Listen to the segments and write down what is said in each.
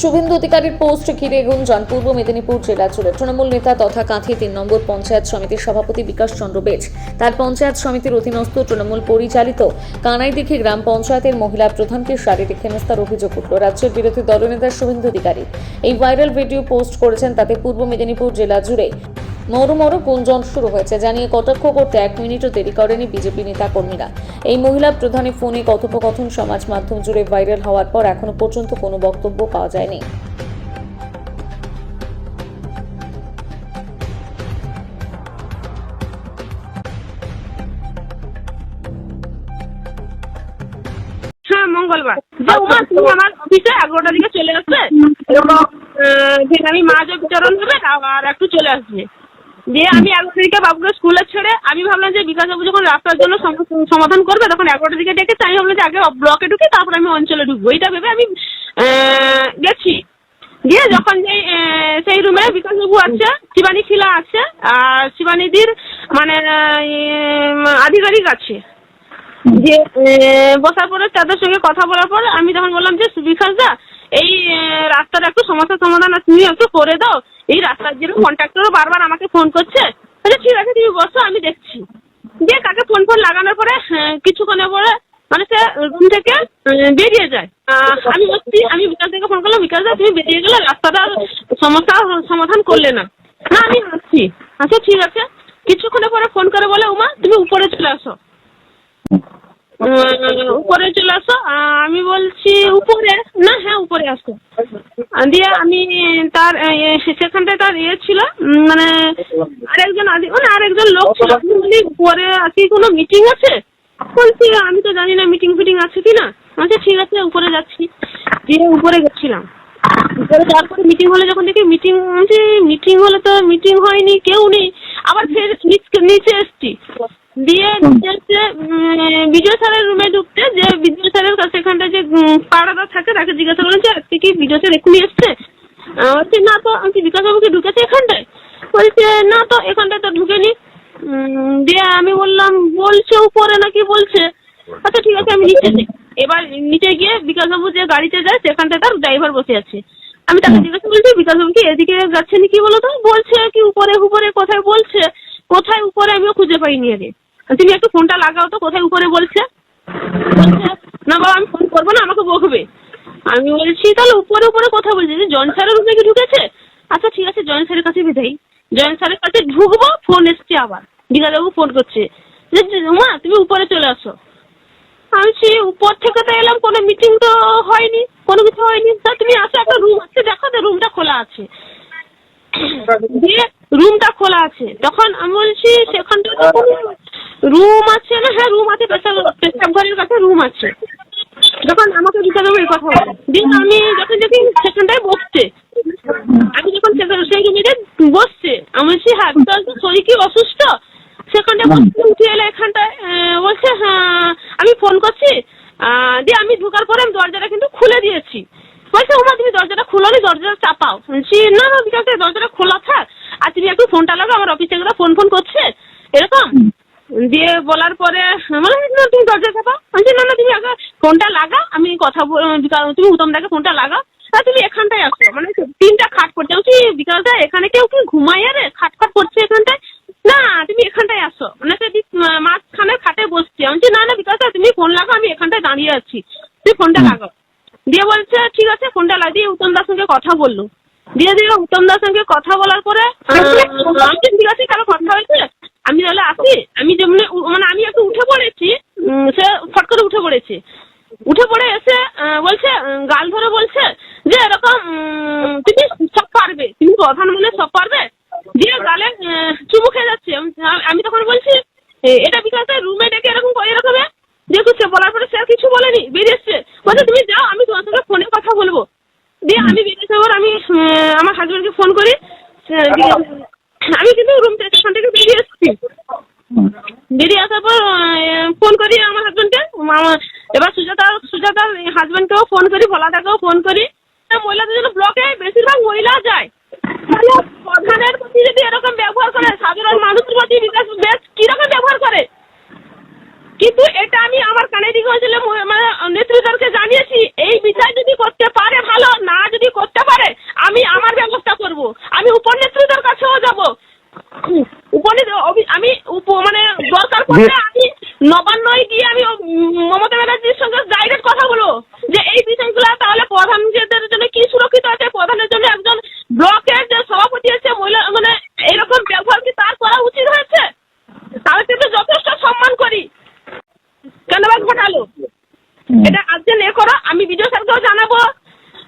শুভেন্দু অধিকারীর পোস্ট ঘিরে গুঞ্জন পূর্ব মেদিনীপুর জেলা জুড়ে। তৃণমূল নেতা তথা কাঁথি তিন নম্বর পঞ্চায়েত সমিতির সভাপতি বিকাশ চন্দ্র বেজ। তার পঞ্চায়েত সমিতির অধীনস্থ তৃণমূল পরিচালিত কানাইদিঘি গ্রাম পঞ্চায়েতের মহিলা প্রধানকে শারীরিক হেনস্থার অভিযোগ উঠল। রাজ্যের বিরোধী দলনেতা শুভেন্দু অধিকারী এই ভাইরাল ভিডিও পোস্ট করেছেন তাতে পূর্ব মেদিনীপুর জেলা জুড়ে মরু মরু গুঞ্জন শুরু হয়েছে, জানিয়ে কটাক্ষ করতে এক মিনিটও দেরি করেনি বিজেপি নেতা কর্মীরা এই মহিলা প্রধানের ফোনে কথোপকথন, সমাজ মাধ্যম জুড়ে ভাইরাল হওয়ার পর এখনও পর্যন্ত কোনো বক্তব্য পাওয়া যায়নি। হ্যাঁ মঙ্গলবার। যে চলে আসবে এবং ঠিক আমি মাছ হবে আর একটু চলে আসবে। দিয়ে আমি এগারোটার দিকে বাবুকে স্কুলে ছেড়ে আমি ভাবলাম যে বিকাশ বাবু যখন রাস্তার জন্য সম- সমাধান করবে তখন এগারোটার দিকে ডেকেছে আমি ভাবলাম যে আগে ব্লকে ঢুকি তারপর আমি অঞ্চলে ঢুকবো। এইটা ভেবে আমি গেছি। দিয়ে যখন যে সেই রুমে বিকাশবাবু আছে শিবানী খিলা আছে আর শিবানীদির মানে আধিকারিক আছে। যে বসার পরে তাদের সঙ্গে কথা বলার পর আমি তখন বললাম যে বিকাশ দা এই এ, রাস্তার একটু সমস্যার সমাধান তুমি একটু করে দাও। এই রাস্তার জন্য কন্ট্রাক্টরও বারবার আমাকে ফোন করছে। বলে ঠিক আছে তুমি বসো আমি দেখছি। দিয়ে তাকে ফোন ফোন লাগানোর পরে হ্যাঁ, কিছুক্ষণের পরে মানে সে রুম থেকে বেরিয়ে যায়। আমি বলছি আমি বিকাল থেকে ফোন করলাম বিকাল তুমি বেরিয়ে গেলে রাস্তাটার সমস্যা সমাধান করলে না। না আমি আসছি। আচ্ছা ঠিক আছে। কিছুক্ষণের পরে ফোন করে বলে উমা তুমি উপরে চলে আসো। উপরে চলে আসো। আমি বলছি উপরে না হ্যাঁ উপরে আসো দিয়ে আমি তার সেখানটায় তার ইয়ে ছিল মানে আরেকজন মানে আরেকজন লোক ছিল। উপরে আজকে কোনো মিটিং আছে? বলছি আমি তো জানি না মিটিং ফিটিং আছে কি না আচ্ছা ঠিক আছে উপরে যাচ্ছি। দিয়ে উপরে গেছিলাম। উপরে যাওয়ার পরে মিটিং হলে যখন দেখি মিটিং মিটিং হলে তো মিটিং হয়নি কেউ নেই। আবার ফের নিচ- নিচে এসছি। দিয়ে উম, বিজয় স্যারের রুমে ঢুকতে যে বিজয় স্যারের কাছে এখানটা যে পাড়াটা থাকে তাকে জিজ্ঞাসা যে আজকে কি বিজয় স্যার এক্ষুনি এসছে? বলছে না তো আমি বিকাশ বাবুকে ঢুকেছে এখানটায়। বলছে না তো এখানটায় তো ঢুকেনি। দিয়ে আমি বললাম বলছে উপরে নাকি? বলছে আচ্ছা ঠিক আছে আমি নিচে যাই। এবার নিচে গিয়ে বিকাশবাবু যে গাড়িতে যায় সেখানটায় তার ড্রাইভার বসে আছে। আমি তাকে জিজ্ঞাসা করছি কি এদিকে যাচ্ছে নাকি বলো তো? বলছে কি উপরে উপরে কোথায়? বলছে কোথায় উপরে আমিও খুঁজে পাইনি আরে তুমি একটু ফোনটা লাগাও তো, কোথায় উপরে বলছে? না বাবা, আমি ফোন করব না, আমাকে বকবে। আমি বলছি, তাহলে উপরে উপরে কথা বলছে। যে স্যারের রুমে কি ঢুকেছে? আচ্ছা ঠিক আছে জয়েন স্যারের কাছে বিদাই জয়েন স্যারের কাছে ঢুকবো, ফোন এসছে আবার। বিকাশবাবু ফোন করছে। মা তুমি উপরে চলে আসো। আমি বলছি উপর থেকে তো এলাম, কোনো মিটিং তো হয়নি, কোনো কিছু হয়নি। তা তুমি আসো, একটা রুম আছে, দেখো রুমটা খোলা আছে। দিয়ে রুমটা খোলা আছে। তখন আমি বলছি সেখানটা তো রুম আছে না? হ্যাঁ রুম আছে পেশাব পেশাব ঘরের কাছে রুম আছে। যখন আমাকে দিতে দেবো এই কথা। বলে দিয়ে আমি যখন দেখি সেখানটায় বসছে। আমি যখন সেই রুমে বসছে আমি বলছি হ্যাঁ শরীর কি অসুস্থ? সেখানটায় উঠে এলো এখানটায় বলছে হ্যাঁ আমি ফোন করছি। দিয়ে আমি ঢোকার পরে আমি দরজাটা কিন্তু খুলে দিয়েছি। বলছে ওমা তুমি দরজাটা খুলো নি দরজাটা চাপাও। শুনছি না না দা, দরজাটা খোলা থাক। আর তুমি একটু ফোনটা লাগাও আমার অফিসে গেলে ফোন ফোন করছে। এরকম? দিয়ে বলার পরে মানে না তুমি দরজা চাপাও। বলছি না না তুমি আগে ফোনটা লাগা আমি কথা তুমি উত্তমদাকে ফোনটা লাগা তা তুমি এখানটায় আসো। মানে তিনটা খাট পড়ছে। বিকাশ দা এখানে কেউ কি ঘুমায় রে খাট খাট পড়ছে এখানটায় না তুমি এখানটায় আসো মানে যদি মাঝখানে খাটে বসছি আমি বলছি, না না বিকাশ দা তুমি ফোন লাগাও আমি এখানটায় দাঁড়িয়ে আছি তুমি ফোনটা লাগাও দিয়ে বলছে ঠিক আছে ফোনটা লাগিয়ে উত্তম দার সঙ্গে কথা বলল দিয়ে দিয়ে উত্তম দার সঙ্গে কথা বলার পরে আমি ঠিক আছে কারও কথা হয়েছে? আমি তাহলে আসি। আমি যেমনি উ- মানে আমি একটু উঠে পড়েছি সে ফট করে উঠে পড়েছি। উঠে পড়ে এসে বলছে গাল ধরে বলছে যে এরকম তুমি সব পারবে তুমি প্রধান মানে সব পারবে? দিয়ে গালে চুমু খেয়ে যাচ্ছে। আমি- তখন বলছি "এ- এটা বিকাশ রুমে ডেকে এরকম দেখো সে বলার পরে সে আর কিছু বলেনি বেরিয়ে এসছে বলছে তুমি যাও আমি তোমার সঙ্গে ফোনে কথা বলব দিয়ে আমি বেরিয়ে যাওয়ার আমি আহ, আমার হাজবেন্ডকে ফোন করি সে দিয়ে আমি কিন্তু রুম থেকে সেখান থেকে বেরিয়ে এসেছি বেরিয়ে আসার পর ফোন করি আমার হাজবেন্ডকে এবার সুজাতা সুজাতার হাজবেন্ডকেও ফোন করি, ভোলাদাকেও ফোন করি। মহিলাদের জন্য ব্লকে বেশিরভাগ মহিলা যায়। তাহলে প্রধানের প্রতি যদি এরকম ব্যবহার করে, সাধারণ মানুষের প্রতি বিকাশ বেশ কীরকম ব্যবহার করে? কিন্তু এটা আমি আমার কানে দিকে হয়েছিল মানে নেতৃত্বকে জানিয়েছি, এই বিষয় যদি করতে পারে ভালো, না যদি করতে পারে, আমি আমার ব্যবস্থা করব। আমি উপনেত্রীদের কাছেও যাব। আমি উপ মানে দরকার পড়লে আমি নবান্নয় গিয়ে আমি মমতা ব্যানার্জির সঙ্গে ডাইরেক্ট কথা বলব। যে এই বিষয়গুলো তাহলে প্রধানদের জন্য কি সুরক্ষিত আছে? প্রধানের জন্য একজন ব্লকের যে সভাপতি আছে মহিলা মানে এরকম ব্যবহার কি তার করা উচিত হয়েছে? তাহলে কিন্তু যথেষ্ট সম্মান করি। কেন ঘটালো। এটা আজকে নে করো আমি বিজয় স্যারকেও জানাব।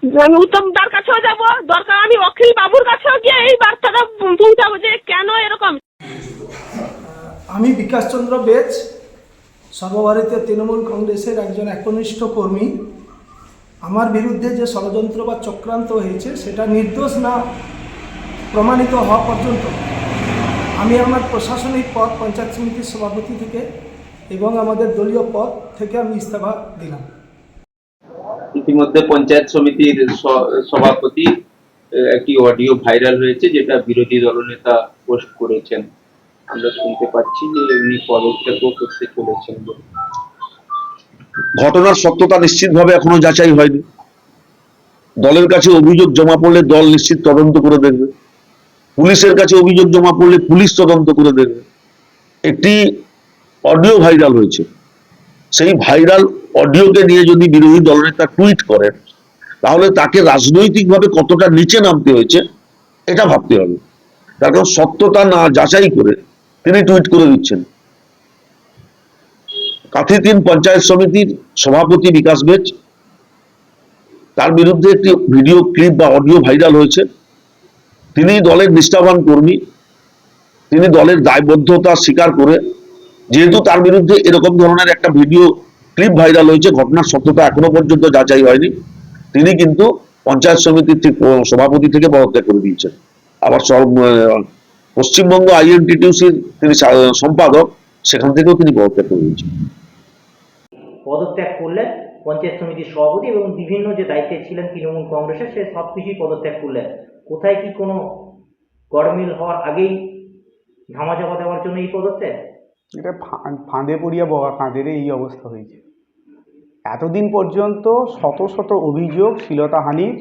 আমি উত্তম দার কাছেও যাব। দরকার আমি অখিল বাবুর কাছেও গিয়ে এই বার্তাটা পৌঁছাবো যে কেন এরকম। আমি বিকাশচন্দ্র বেচ সর্বভারতীয় তৃণমূল কংগ্রেসের একজন একনিষ্ঠ কর্মী। আমার বিরুদ্ধে যে ষড়যন্ত্র বা চক্রান্ত হয়েছে, সেটা নির্দোষ না প্রমাণিত হওয়া পর্যন্ত। আমি আমার প্রশাসনিক পদ, পঞ্চায়েত সমিতির সভাপতি থেকে এবং আমাদের দলীয় পদ থেকে আমি ইস্তফা দিলাম। ইতিমধ্যে পঞ্চায়েত সমিতির সভাপতি একটি অডিও ভাইরাল হয়েছে, যেটা বিরোধী দলনেতা পোস্ট করেছেন। আমরা শুনতে পাচ্ছি যে উনি পদত্যাগও করতে চলেছেন বলে। ঘটনার সত্যতা নিশ্চিতভাবে এখনও যাচাই হয়নি। দলের কাছে অভিযোগ জমা পড়লে দল নিশ্চিত তদন্ত করে দেখবে। পুলিশের কাছে অভিযোগ জমা পড়লে পুলিশ তদন্ত করে দেখবে। একটি অডিও ভাইরাল হয়েছে। সেই ভাইরাল অডিওকে নিয়ে যদি বিরোধী দলনেতা টুইট করেন, তাহলে তাকে রাজনৈতিকভাবে কতটা নিচে নামতে হয়েছে, এটা ভাবতে হবে। তার কারণ সত্যতা না যাচাই করে তিনি টুইট করে দিচ্ছেন। কাথি তিন পঞ্চায়েত সমিতির সভাপতি বিকাশ বেচ তার বিরুদ্ধে একটি ভিডিও ক্লিপ বা অডিও ভাইরাল হয়েছে। তিনি দলের নিষ্ঠাবান কর্মী, তিনি দলের দায়বদ্ধতা স্বীকার করে যেহেতু তার বিরুদ্ধে এরকম ধরনের একটা ভিডিও ক্লিপ ভাইরাল হয়েছে, ঘটনার সত্যতা এখনও পর্যন্ত যাচাই হয়নি। তিনি কিন্তু পঞ্চায়েত সমিতির সভাপতি থেকে পদত্যাগ করে দিয়েছেন। আবার পশ্চিমবঙ্গ আইএনটিটিউসির তিনি সম্পাদক, সেখান থেকেও তিনি পদত্যাগ করে দিয়েছেন। পদত্যাগ করলেন পঞ্চায়েত সমিতির সভাপতি এবং বিভিন্ন যে দায়িত্বে ছিলেন তৃণমূল কংগ্রেসের, সে সব কিছুই পদত্যাগ করলেন। কোথায় কি কোনো গড়মিল হওয়ার আগেই ধামাচাপা দেওয়ার জন্য এই পদত্যাগ? এটা ফাঁদে পড়িয়া বগা কাঁদেরে এই অবস্থা হয়েছে। এতদিন পর্যন্ত শত শত অভিযোগ শ্লীলতাহানির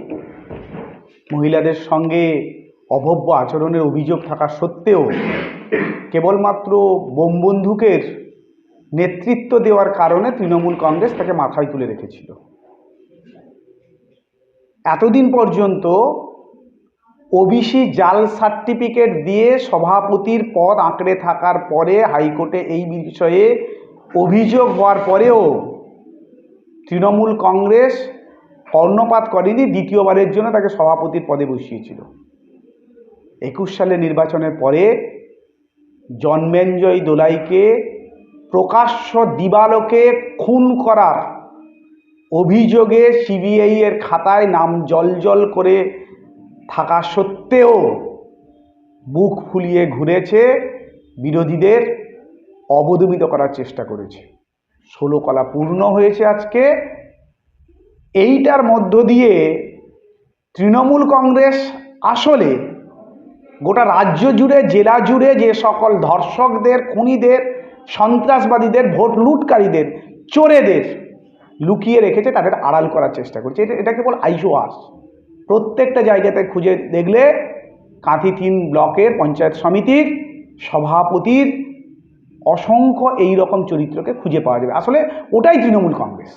মহিলাদের সঙ্গে অভব্য আচরণের অভিযোগ থাকা সত্ত্বেও কেবলমাত্র বোম বন্দুকের নেতৃত্ব দেওয়ার কারণে তৃণমূল কংগ্রেস তাকে মাথায় তুলে রেখেছিল। এতদিন পর্যন্ত ওবিসি জাল সার্টিফিকেট দিয়ে সভাপতির পদ আঁকড়ে থাকার পরে হাইকোর্টে এই বিষয়ে অভিযোগ হওয়ার পরেও তৃণমূল কংগ্রেস কর্ণপাত করেনি, দ্বিতীয়বারের জন্য তাকে সভাপতির পদে বসিয়েছিল। একুশ সালে নির্বাচনের পরে জন্মেঞ্জয় দোলাইকে প্রকাশ্য দিবালোকে খুন করার অভিযোগে সিবিআই এর খাতায় নাম জলজল করে থাকা সত্ত্বেও বুক ফুলিয়ে ঘুরেছে বিরোধীদের অবদমিত করার চেষ্টা করেছে। ষোলো কলা পূর্ণ হয়েছে আজকে। এইটার মধ্য দিয়ে তৃণমূল কংগ্রেস আসলে গোটা রাজ্য জুড়ে, জেলা জুড়ে যে সকল ধর্ষকদের, খুনিদের, সন্ত্রাসবাদীদের, ভোট লুটকারীদের, চোরেদের লুকিয়ে রেখেছে, তাদের আড়াল করার চেষ্টা করছে। এটা এটা কেবল আইসোয়াস প্রত্যেকটা জায়গাতে খুঁজে দেখলে কাঁথি তিন ব্লকের পঞ্চায়েত সমিতির সভাপতির অসংখ্য এই রকম চরিত্রকে খুঁজে পাওয়া যাবে। আসলে ওটাই তৃণমূল কংগ্রেস।